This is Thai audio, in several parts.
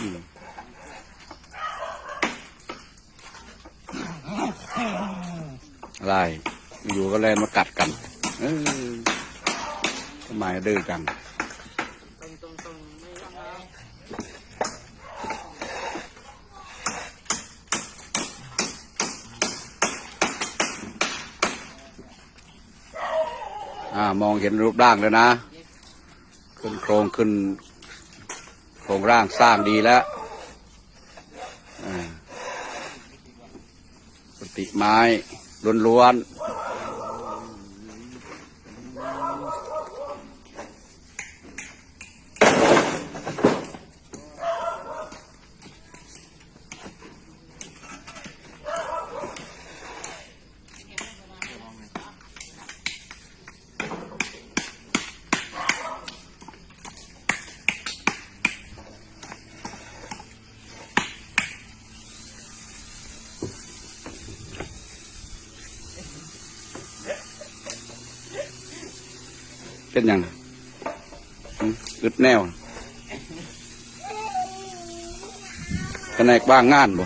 อืมอะไรอยู่ก็เลยมากัดกันทำไมดื้อจันมองเห็นรูปร่างแล้วนะ ขึ้นโครงขึ้น โครงร่างสร้างดีแล้วอ่าปฏิไม้ล้วนๆ เป็นยังอึดแนวแผนกบ้างงานบ่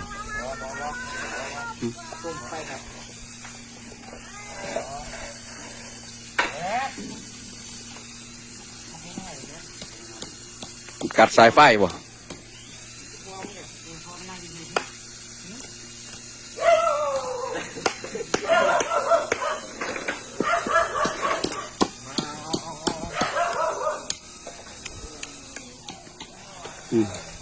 กัดสายไฟบ่ 嗯。